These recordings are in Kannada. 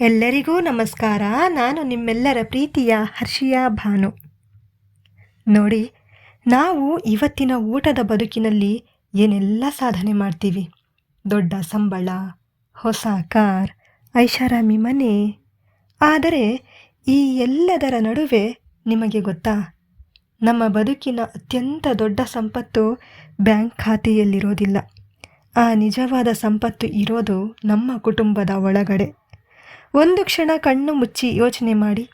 ಎಲ್ಲರಿಗೂ ನಮಸ್ಕಾರ. ನಾನು ನಿಮ್ಮೆಲ್ಲರ ಪ್ರೀತಿಯ ಹರ್ಷಿಯಾ ಭಾನು. ನೋಡಿ, ನಾವು ಇವತ್ತಿನ ಊಟದ ಬದುಕಿನಲ್ಲಿ ಏನೆಲ್ಲ ಸಾಧನೆ ಮಾಡ್ತೀವಿ? ದೊಡ್ಡ ಸಂಬಳ, ಹೊಸ ಕಾರ್, ಐಷಾರಾಮಿ ಮನೆ. ಆದರೆ ಈ ಎಲ್ಲದರ ನಡುವೆ ನಿಮಗೆ ಗೊತ್ತಾ? ನಮ್ಮ ಬದುಕಿನ ಅತ್ಯಂತ ದೊಡ್ಡ ಸಂಪತ್ತು ಬ್ಯಾಂಕ್ ಖಾತೆಯಲ್ಲಿರೋದಿಲ್ಲ. ಆ ನಿಜವಾದ ಸಂಪತ್ತು ಇರೋದು ನಮ್ಮ ಕುಟುಂಬದ ಒಳಗಡೆ. ಒಂದು ಕ್ಷಣ ಕಣ್ಣು ಮುಚ್ಚಿ ಯೋಚನೆ ಮಾಡಿ,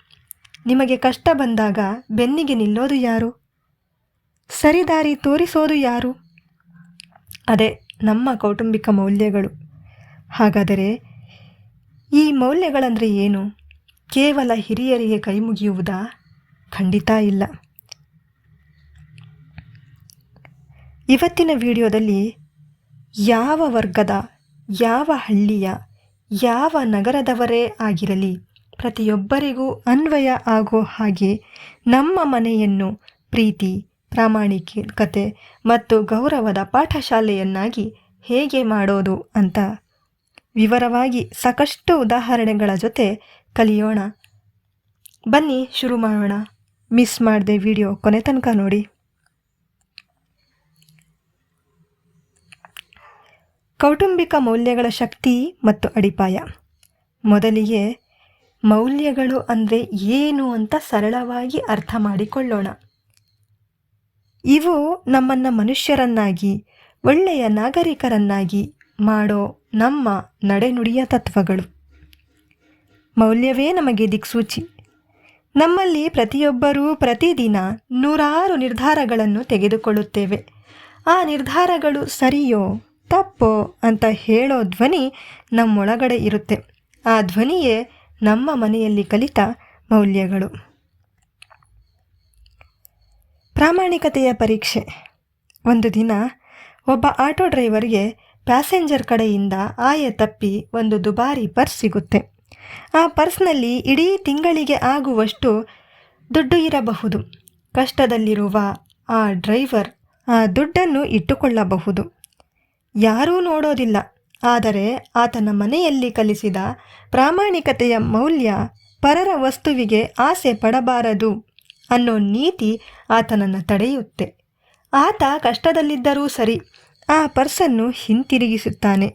ನಿಮಗೆ ಕಷ್ಟ ಬಂದಾಗ ಬೆನ್ನಿಗೆ ನಿಲ್ಲೋದು ಯಾರು? ಸರಿದಾರಿ ತೋರಿಸೋದು ಯಾರು? ಅದೇ, ನಮ್ಮ ಕೌಟುಂಬಿಕ ಮೌಲ್ಯಗಳು. ಹಾಗಾದರೆ ಈ ಮೌಲ್ಯಗಳಂದರೆ ಏನು? ಕೇವಲ ಹಿರಿಯರಿಗೆ ಕೈ ಮುಗಿಯುವುದಾ? ಖಂಡಿತ ಇಲ್ಲ. ಇವತ್ತಿನ ವಿಡಿಯೋದಲ್ಲಿ ಯಾವ ವರ್ಗದ, ಯಾವ ಹಳ್ಳಿಯ ಯಾವ ನಗರದವರೇ ಆಗಿರಲಿ, ಪ್ರತಿಯೊಬ್ಬರಿಗೂ ಅನ್ವಯ ಆಗೋ ಹಾಗೆ ನಮ್ಮ ಮನೆಯನ್ನು ಪ್ರೀತಿ ಪ್ರಾಮಾಣಿಕತೆ ಮತ್ತು ಗೌರವದ ಪಾಠಶಾಲೆಯನ್ನಾಗಿ ಹೇಗೆ ಮಾಡೋದು ಅಂತ ವಿವರವಾಗಿ ಸಾಕಷ್ಟು ಉದಾಹರಣೆಗಳ ಜೊತೆ ಕಲಿಯೋಣ. ಬನ್ನಿ, ಶುರು ಮಾಡೋಣ. ಮಿಸ್ ಮಾಡದೆ ವಿಡಿಯೋ ಕೊನೆ ತನಕ ನೋಡಿ. ಕೌಟುಂಬಿಕ ಮೌಲ್ಯಗಳ ಶಕ್ತಿ ಮತ್ತು ಅಡಿಪಾಯ. ಮೊದಲಿಗೆ ಮೌಲ್ಯಗಳು ಅಂದರೆ ಏನು ಅಂತ ಸರಳವಾಗಿ ಅರ್ಥ ಮಾಡಿಕೊಳ್ಳೋಣ. ಇವು ನಮ್ಮನ್ನು ಮನುಷ್ಯರನ್ನಾಗಿ, ಒಳ್ಳೆಯ ನಾಗರಿಕರನ್ನಾಗಿ ಮಾಡೋ ನಮ್ಮ ನಡೆನುಡಿಯ ತತ್ವಗಳು. ಮೌಲ್ಯವೇ ನಮಗೆ ದಿಕ್ಸೂಚಿ. ನಮ್ಮಲ್ಲಿ ಪ್ರತಿಯೊಬ್ಬರೂ ಪ್ರತಿದಿನ ನೂರಾರು ನಿರ್ಧಾರಗಳನ್ನು ತೆಗೆದುಕೊಳ್ಳುತ್ತೇವೆ. ಆ ನಿರ್ಧಾರಗಳು ಸರಿಯೋ ತಪ್ಪೋ ಅಂತ ಹೇಳೋ ಧ್ವನಿ ನಮ್ಮೊಳಗಡೆ ಇರುತ್ತೆ. ಆ ಧ್ವನಿಯೇ ನಮ್ಮ ಮನೆಯಲ್ಲಿ ಕಲಿತ ಮೌಲ್ಯಗಳು. ಪ್ರಾಮಾಣಿಕತೆಯ ಪರೀಕ್ಷೆ. ಒಂದು ದಿನ ಒಬ್ಬ ಆಟೋ ಡ್ರೈವರ್ಗೆ ಪ್ಯಾಸೆಂಜರ್ ಕಡೆಯಿಂದ ಆಯ ತಪ್ಪಿ ಒಂದು ದುಬಾರಿ ಪರ್ಸ್ ಸಿಗುತ್ತೆ. ಆ ಪರ್ಸ್ನಲ್ಲಿ ಇಡೀ ತಿಂಗಳಿಗೆ ಆಗುವಷ್ಟು ದುಡ್ಡು ಇರಬಹುದು. ಕಷ್ಟದಲ್ಲಿರುವ ಆ ಡ್ರೈವರ್ ಆ ದುಡ್ಡನ್ನು ಇಟ್ಟುಕೊಳ್ಳಬಹುದು. ಯಾರೂ ನೋಡೋದಿಲ್ಲ. ಆದರೆ ಆತನ ಮನೆಯಲ್ಲಿ ಕಲಿಸಿದ ಪ್ರಾಮಾಣಿಕತೆಯ ಮೌಲ್ಯ ಪರರ ವಸ್ತುವಿಗೆ ಆಸೆ ಪಡಬಾರದು ಅನ್ನೋ ನೀತಿ ಆತನನ್ನು ತಡೆಯುತ್ತೆ. ಆತ ಕಷ್ಟದಲ್ಲಿದ್ದರೂ ಸರಿ ಆ ಪರ್ಸನ್ನು ಹಿಂತಿರುಗಿಸುತ್ತಾನೆ.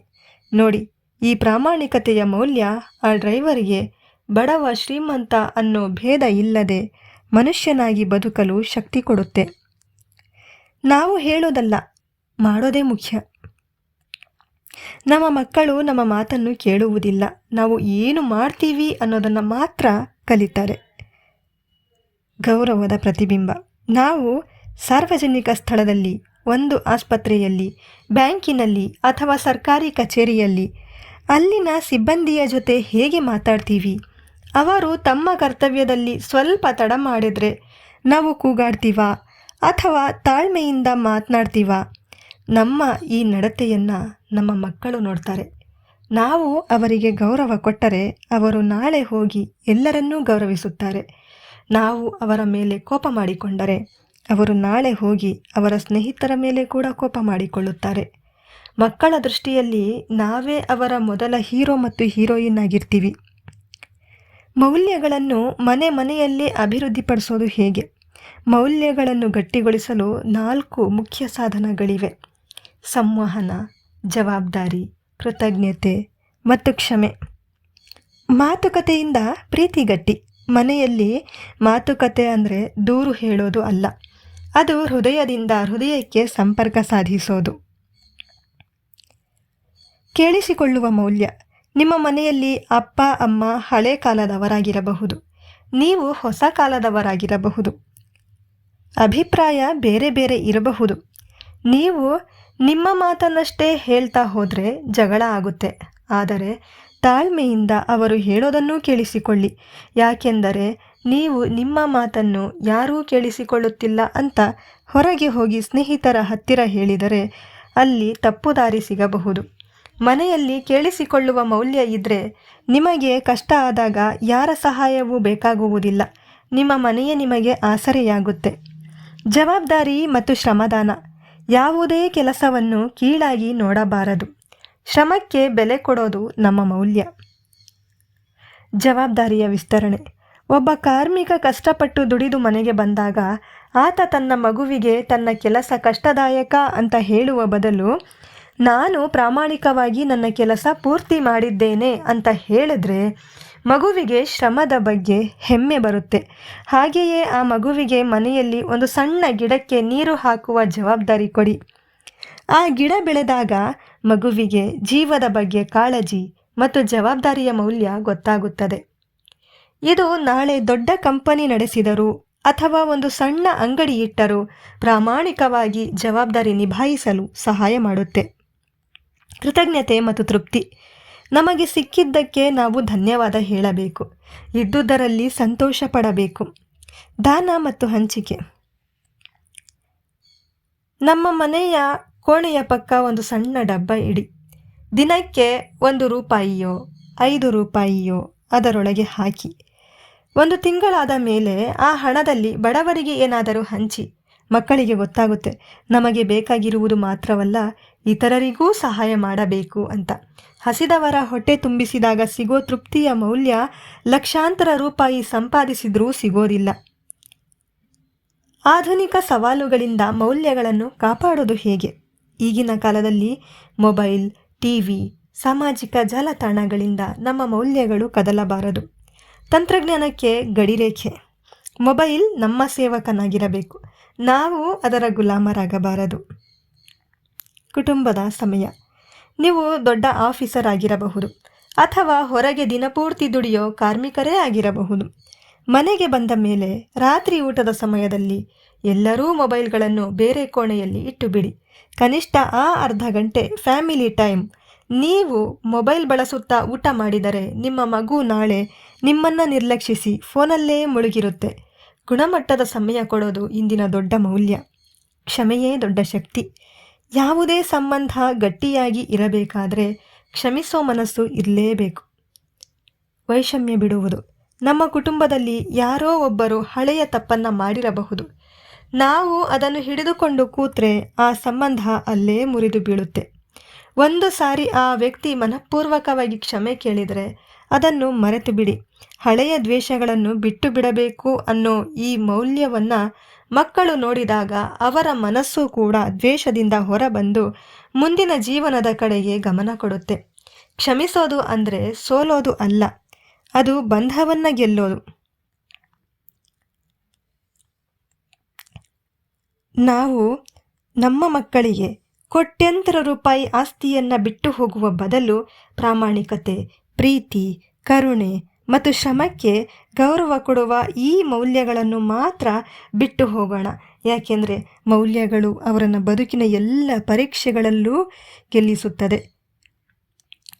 ನೋಡಿ, ಈ ಪ್ರಾಮಾಣಿಕತೆಯ ಮೌಲ್ಯ ಆ ಡ್ರೈವರ್ಗೆ ಬಡವ ಶ್ರೀಮಂತ ಅನ್ನೋ ಭೇದ ಇಲ್ಲದೆ ಮನುಷ್ಯನಾಗಿ ಬದುಕಲು ಶಕ್ತಿ ಕೊಡುತ್ತೆ. ನಾವು ಹೇಳೋದಲ್ಲ, ಮಾಡೋದೇ ಮುಖ್ಯ. ನಮ್ಮ ಮಕ್ಕಳು ನಮ್ಮ ಮಾತನ್ನು ಕೇಳುವುದಿಲ್ಲ. ನಾವು ಏನು ಮಾಡ್ತೀವಿ ಅನ್ನೋದನ್ನು ಮಾತ್ರ ಕಲಿತಾರೆ. ಗೌರವದ ಪ್ರತಿಬಿಂಬ. ನಾವು ಸಾರ್ವಜನಿಕ ಸ್ಥಳದಲ್ಲಿ, ಒಂದು ಆಸ್ಪತ್ರೆಯಲ್ಲಿ, ಬ್ಯಾಂಕಿನಲ್ಲಿ ಅಥವಾ ಸರ್ಕಾರಿ ಕಚೇರಿಯಲ್ಲಿ, ಅಲ್ಲಿನ ಸಿಬ್ಬಂದಿಯ ಜೊತೆ ಹೇಗೆ ಮಾತಾಡ್ತೀವಿ? ಅವರು ತಮ್ಮ ಕರ್ತವ್ಯದಲ್ಲಿ ಸ್ವಲ್ಪ ತಡ ಮಾಡಿದರೆ ನಾವು ಕೂಗಾಡ್ತೀವ? ಅಥವಾ ತಾಳ್ಮೆಯಿಂದ ಮಾತನಾಡ್ತೀವ? ನಮ್ಮ ಈ ನಡತೆಯನ್ನು ನಮ್ಮ ಮಕ್ಕಳು ನೋಡ್ತಾರೆ. ನಾವು ಅವರಿಗೆ ಗೌರವ ಕೊಟ್ಟರೆ ಅವರು ನಾಳೆ ಹೋಗಿ ಎಲ್ಲರನ್ನೂ ಗೌರವಿಸುತ್ತಾರೆ. ನಾವು ಅವರ ಮೇಲೆ ಕೋಪ ಮಾಡಿಕೊಂಡರೆ ಅವರು ನಾಳೆ ಹೋಗಿ ಅವರ ಸ್ನೇಹಿತರ ಮೇಲೆ ಕೂಡ ಕೋಪ ಮಾಡಿಕೊಳ್ಳುತ್ತಾರೆ. ಮಕ್ಕಳ ದೃಷ್ಟಿಯಲ್ಲಿ ನಾವೇ ಅವರ ಮೊದಲ ಹೀರೋ ಮತ್ತು ಹೀರೋಯಿನ್ ಆಗಿರ್ತೀವಿ. ಮೌಲ್ಯಗಳನ್ನು ಮನೆ ಮನೆಯಲ್ಲಿ ಅಭಿವೃದ್ಧಿಪಡಿಸೋದು ಹೇಗೆ? ಮೌಲ್ಯಗಳನ್ನು ಗಟ್ಟಿಗೊಳಿಸಲು ನಾಲ್ಕು ಮುಖ್ಯ ಸಾಧನಗಳಿವೆ. ಸಂವಹನ, ಜವಾಬ್ದಾರಿ, ಕೃತಜ್ಞತೆ ಮತ್ತು ಕ್ಷಮೆ. ಮಾತುಕತೆಯಿಂದ ಪ್ರೀತಿ ಗಟ್ಟಿ ಮನೆಯಲ್ಲಿ ಮಾತುಕತೆ ಅಂದರೆ ದೂರು ಹೇಳೋದು ಅಲ್ಲ. ಅದು ಹೃದಯದಿಂದ ಹೃದಯಕ್ಕೆ ಸಂಪರ್ಕ ಸಾಧಿಸೋದು. ಕೇಳಿಸಿಕೊಳ್ಳುವ ಮೌಲ್ಯ. ನಿಮ್ಮ ಮನೆಯಲ್ಲಿ ಅಪ್ಪ, ಅಮ್ಮ ಹಳೆ ಕಾಲದವರಾಗಿರಬಹುದು. ನೀವು ಹೊಸ ಕಾಲದವರಾಗಿರಬಹುದು. ಅಭಿಪ್ರಾಯ ಬೇರೆ ಬೇರೆ ಇರಬಹುದು. ನೀವು ನಿಮ್ಮ ಮಾತನ್ನಷ್ಟೇ ಹೇಳ್ತಾ ಹೋದರೆ ಜಗಳ ಆಗುತ್ತೆ. ಆದರೆ ತಾಳ್ಮೆಯಿಂದ ಅವರು ಹೇಳೋದನ್ನೂ ಕೇಳಿಸಿಕೊಳ್ಳಿ. ಯಾಕೆಂದರೆ ನೀವು ನಿಮ್ಮ ಮಾತನ್ನು ಯಾರೂ ಕೇಳಿಸಿಕೊಳ್ಳುತ್ತಿಲ್ಲ ಅಂತ ಹೊರಗೆ ಹೋಗಿ ಸ್ನೇಹಿತರ ಹತ್ತಿರ ಹೇಳಿದರೆ ಅಲ್ಲಿ ತಪ್ಪು ದಾರಿ ಸಿಗಬಹುದು. ಮನೆಯಲ್ಲಿ ಕೇಳಿಸಿಕೊಳ್ಳುವ ಮೌಲ್ಯ ಇದ್ದರೆ ನಿಮಗೆ ಕಷ್ಟ ಆದಾಗ ಯಾರ ಸಹಾಯವೂ ಬೇಕಾಗುವುದಿಲ್ಲ. ನಿಮ್ಮ ಮನೆಯೇ ನಿಮಗೆ ಆಸರೆಯಾಗುತ್ತೆ. ಜವಾಬ್ದಾರಿ ಮತ್ತು ಶ್ರಮದಾನ. ಯಾವುದೇ ಕೆಲಸವನ್ನು ಕೀಳಾಗಿ ನೋಡಬಾರದು. ಶ್ರಮಕ್ಕೆ ಬೆಲೆ ಕೊಡೋದು ನಮ್ಮ ಮೌಲ್ಯ. ಜವಾಬ್ದಾರಿಯ ವಿಸ್ತರಣೆ. ಒಬ್ಬ ಕಾರ್ಮಿಕ ಕಷ್ಟಪಟ್ಟು ದುಡಿದು ಮನೆಗೆ ಬಂದಾಗ, ಆತ ತನ್ನ ಮಗುವಿಗೆ ತನ್ನ ಕೆಲಸ ಕಷ್ಟದಾಯಕ ಅಂತ ಹೇಳುವ ಬದಲು ನಾನು ಪ್ರಾಮಾಣಿಕವಾಗಿ ನನ್ನ ಕೆಲಸ ಪೂರ್ತಿ ಮಾಡಿದ್ದೇನೆ ಅಂತ ಹೇಳಿದ್ರೆ ಮಗುವಿಗೆ ಶ್ರಮದ ಬಗ್ಗೆ ಹೆಮ್ಮೆ ಬರುತ್ತೆ. ಹಾಗೆಯೇ ಆ ಮಗುವಿಗೆ ಮನೆಯಲ್ಲಿ ಒಂದು ಸಣ್ಣ ಗಿಡಕ್ಕೆ ನೀರು ಹಾಕುವ ಜವಾಬ್ದಾರಿ ಕೊಡಿ. ಆ ಗಿಡ ಬೆಳೆದಾಗ ಮಗುವಿಗೆ ಜೀವದ ಬಗ್ಗೆ ಕಾಳಜಿ ಮತ್ತು ಜವಾಬ್ದಾರಿಯ ಮೌಲ್ಯ ಗೊತ್ತಾಗುತ್ತದೆ. ಇದು ನಾಳೆ ದೊಡ್ಡ ಕಂಪನಿ ನಡೆಸಿದರು ಅಥವಾ ಒಂದು ಸಣ್ಣ ಅಂಗಡಿ ಇಟ್ಟರು ಪ್ರಾಮಾಣಿಕವಾಗಿ ಜವಾಬ್ದಾರಿ ನಿಭಾಯಿಸಲು ಸಹಾಯ ಮಾಡುತ್ತೆ. ಕೃತಜ್ಞತೆ ಮತ್ತು ತೃಪ್ತಿ. ನಮಗೆ ಸಿಕ್ಕಿದ್ದಕ್ಕೆ ನಾವು ಧನ್ಯವಾದ ಹೇಳಬೇಕು. ಇದ್ದುದರಲ್ಲಿ ಸಂತೋಷ ಪಡಬೇಕು. ದಾನ ಮತ್ತು ಹಂಚಿಕೆ. ನಮ್ಮ ಮನೆಯ ಕೋಣೆಯ ಪಕ್ಕ ಒಂದು ಸಣ್ಣ ಡಬ್ಬ ಇಡಿ. ದಿನಕ್ಕೆ ಒಂದು ರೂಪಾಯಿಯೋ, ಐದು ರೂಪಾಯಿಯೋ ಅದರೊಳಗೆ ಹಾಕಿ. ಒಂದು ತಿಂಗಳಾದ ಮೇಲೆ ಆ ಹಣದಲ್ಲಿ ಬಡವರಿಗೆ ಏನಾದರೂ ಹಂಚಿ. ಮಕ್ಕಳಿಗೆ ಗೊತ್ತಾಗುತ್ತೆ. ನಮಗೆ ಬೇಕಾಗಿರುವುದು ಮಾತ್ರವಲ್ಲ ಇತರರಿಗೂ ಸಹಾಯ ಮಾಡಬೇಕು ಅಂತ. ಹಸಿದವರ ಹೊಟ್ಟೆ ತುಂಬಿಸಿದಾಗ ಸಿಗೋ ತೃಪ್ತಿಯ ಮೌಲ್ಯ ಲಕ್ಷಾಂತರ ರೂಪಾಯಿ ಸಂಪಾದಿಸಿದರೂ ಸಿಗೋದಿಲ್ಲ. ಆಧುನಿಕ ಸವಾಲುಗಳಿಂದ ಮೌಲ್ಯಗಳನ್ನು ಕಾಪಾಡೋದು ಹೇಗೆ? ಈಗಿನ ಕಾಲದಲ್ಲಿ ಮೊಬೈಲ್, ಟಿವಿ, ಸಾಮಾಜಿಕ ಜಾಲತಾಣಗಳಿಂದ ನಮ್ಮ ಮೌಲ್ಯಗಳು ಕದಲಬಾರದು. ತಂತ್ರಜ್ಞಾನಕ್ಕೆ ಗಡಿರೇಖೆ. ಮೊಬೈಲ್ ನಮ್ಮ ಸೇವಕನಾಗಿರಬೇಕು. ನಾವು ಅದರ ಗುಲಾಮರಾಗಬಾರದು. ಕುಟುಂಬದ ಸಮಯ. ನೀವು ದೊಡ್ಡ ಆಫೀಸರ್ ಆಗಿರಬಹುದು ಅಥವಾ ಹೊರಗೆ ದಿನಪೂರ್ತಿ ದುಡಿಯೋ ಕಾರ್ಮಿಕರೇ ಆಗಿರಬಹುದು. ಮನೆಗೆ ಬಂದ ಮೇಲೆ ರಾತ್ರಿ ಊಟದ ಸಮಯದಲ್ಲಿ ಎಲ್ಲರೂ ಮೊಬೈಲ್ಗಳನ್ನು ಬೇರೆ ಕೋಣೆಯಲ್ಲಿ ಇಟ್ಟು ಬಿಡಿ ಕನಿಷ್ಠ ಆ ಅರ್ಧ ಗಂಟೆ ಫ್ಯಾಮಿಲಿ ಟೈಮ್ ನೀವು ಮೊಬೈಲ್ ಬಳಸುತ್ತಾ ಊಟ ಮಾಡಿದರೆ ನಿಮ್ಮ ಮಗು ನಾಳೆ ನಿಮ್ಮನ್ನು ನಿರ್ಲಕ್ಷಿಸಿ ಫೋನಲ್ಲೇ ಮುಳುಗಿರುತ್ತೆ. ಗುಣಮಟ್ಟದ ಸಮಯ ಕೊಡೋದು ಇಂದಿನ ದೊಡ್ಡ ಮೌಲ್ಯ. ಕ್ಷಮೆಯೇ ದೊಡ್ಡ ಶಕ್ತಿ. ಯಾವುದೇ ಸಂಬಂಧ ಗಟ್ಟಿಯಾಗಿ ಇರಬೇಕಾದರೆ ಕ್ಷಮಿಸೋ ಮನಸ್ಸು ಇರಲೇಬೇಕು. ವೈಷಮ್ಯ ಬಿಡುವುದು. ನಮ್ಮ ಕುಟುಂಬದಲ್ಲಿ ಯಾರೋ ಒಬ್ಬರು ಹಳೆಯ ತಪ್ಪನ್ನು ಮಾಡಿರಬಹುದು. ನಾವು ಅದನ್ನು ಹಿಡಿದುಕೊಂಡು ಕೂತ್ರೆ ಆ ಸಂಬಂಧ ಅಲ್ಲೇ ಮುರಿದು ಬೀಳುತ್ತೆ. ಒಂದು ಸಾರಿ ಆ ವ್ಯಕ್ತಿ ಮನಃಪೂರ್ವಕವಾಗಿ ಕ್ಷಮೆ ಕೇಳಿದರೆ ಅದನ್ನು ಮರೆತು ಬಿಡಿ ಹಳೆಯ ದ್ವೇಷಗಳನ್ನು ಬಿಟ್ಟು ಬಿಡಬೇಕು ಅನ್ನೋ ಈ ಮೌಲ್ಯವನ್ನು ಮಕ್ಕಳು ನೋಡಿದಾಗ ಅವರ ಮನಸ್ಸು ಕೂಡ ದ್ವೇಷದಿಂದ ಹೊರಬಂದು ಮುಂದಿನ ಜೀವನದ ಕಡೆಗೆ ಗಮನ ಕೊಡುತ್ತೆ. ಕ್ಷಮಿಸೋದು ಅಂದರೆ ಸೋಲೋದು ಅಲ್ಲ, ಅದು ಬಂಧವನ್ನ ಗೆಲ್ಲೋದು. ನಾವು ನಮ್ಮ ಮಕ್ಕಳಿಗೆ ಕೋಟ್ಯಂತರ ರೂಪಾಯಿ ಆಸ್ತಿಯನ್ನು ಬಿಟ್ಟು ಹೋಗುವ ಬದಲು ಪ್ರಾಮಾಣಿಕತೆ, ಪ್ರೀತಿ, ಕರುಣೆ ಮತ್ತು ಶ್ರಮಕ್ಕೆ ಗೌರವ ಕೊಡುವ ಈ ಮೌಲ್ಯಗಳನ್ನು ಮಾತ್ರ ಬಿಟ್ಟು ಹೋಗೋಣ. ಯಾಕೆಂದರೆ ಮೌಲ್ಯಗಳು ಅವರನ್ನು ಬದುಕಿನ ಎಲ್ಲ ಪರೀಕ್ಷೆಗಳಲ್ಲೂ ಗೆಲ್ಲಿಸುತ್ತದೆ.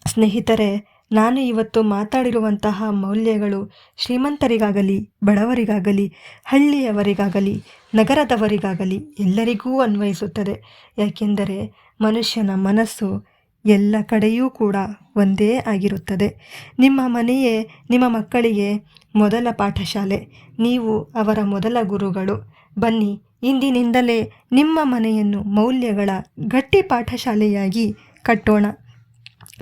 ಸ್ನೇಹಿತರೆ, ನಾನು ಇವತ್ತು ಮಾತಾಡಿರುವಂತಹ ಮೌಲ್ಯಗಳು ಶ್ರೀಮಂತರಿಗಾಗಲಿ, ಬಡವರಿಗಾಗಲಿ, ಹಳ್ಳಿಯವರಿಗಾಗಲಿ, ನಗರದವರಿಗಾಗಲಿ ಎಲ್ಲರಿಗೂ ಅನ್ವಯಿಸುತ್ತದೆ. ಯಾಕೆಂದರೆ ಮನುಷ್ಯನ ಮನಸ್ಸು ಎಲ್ಲ ಕಡೆಯೂ ಕೂಡ ಒಂದೇ ಆಗಿರುತ್ತದೆ. ನಿಮ್ಮ ಮನೆಯೇ, ನಿಮ್ಮ ಮಕ್ಕಳಿಗೆ ಮೊದಲ ಪಾಠಶಾಲೆ. ನೀವು ಅವರ ಮೊದಲ ಗುರುಗಳು. ಬನ್ನಿ, ಇಂದಿನಿಂದಲೇ ನಿಮ್ಮ ಮನೆಯನ್ನು ಮೌಲ್ಯಗಳ ಗಟ್ಟಿ ಪಾಠಶಾಲೆಯಾಗಿ ಕಟ್ಟೋಣ.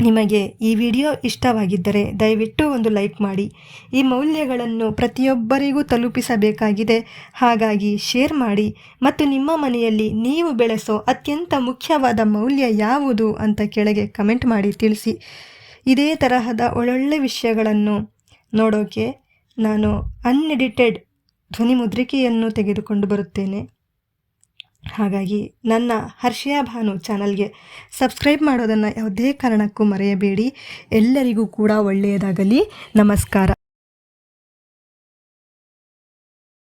ನಿಮಗೆ ಈ ವಿಡಿಯೋ ಇಷ್ಟವಾಗಿದ್ದರೆ ದಯವಿಟ್ಟು ಒಂದು ಲೈಕ್ ಮಾಡಿ. ಈ ಮೌಲ್ಯಗಳನ್ನು ಪ್ರತಿಯೊಬ್ಬರಿಗೂ ತಲುಪಿಸಬೇಕಾಗಿದೆ. ಹಾಗಾಗಿ ಶೇರ್ ಮಾಡಿ. ಮತ್ತು ನಿಮ್ಮ ಮನೆಯಲ್ಲಿ ನೀವು ಬೆಳೆಸೋ ಅತ್ಯಂತ ಮುಖ್ಯವಾದ ಮೌಲ್ಯ ಯಾವುದು ಅಂತ ಕೆಳಗೆ ಕಮೆಂಟ್ ಮಾಡಿ ತಿಳಿಸಿ. ಇದೇ ತರಹದ ಒಳ್ಳೊಳ್ಳೆ ವಿಷಯಗಳನ್ನು ನೋಡೋಕೆ ನಾನು ಅನ್ಎಡಿಟೆಡ್ ಧ್ವನಿ ಮುದ್ರಿಕೆಯನ್ನು ತೆಗೆದುಕೊಂಡು ಬರುತ್ತೇನೆ. ಹಾಗಾಗಿ ನನ್ನ ಹರ್ಷಯ ಭಾನು ಚಾನಲ್ಗೆ ಸಬ್ಸ್ಕ್ರೈಬ್ ಮಾಡೋದನ್ನು ಯಾವುದೇ ಕಾರಣಕ್ಕೂ ಮರೆಯಬೇಡಿ. ಎಲ್ಲರಿಗೂ ಕೂಡ ಒಳ್ಳೆಯದಾಗಲಿ. ನಮಸ್ಕಾರ.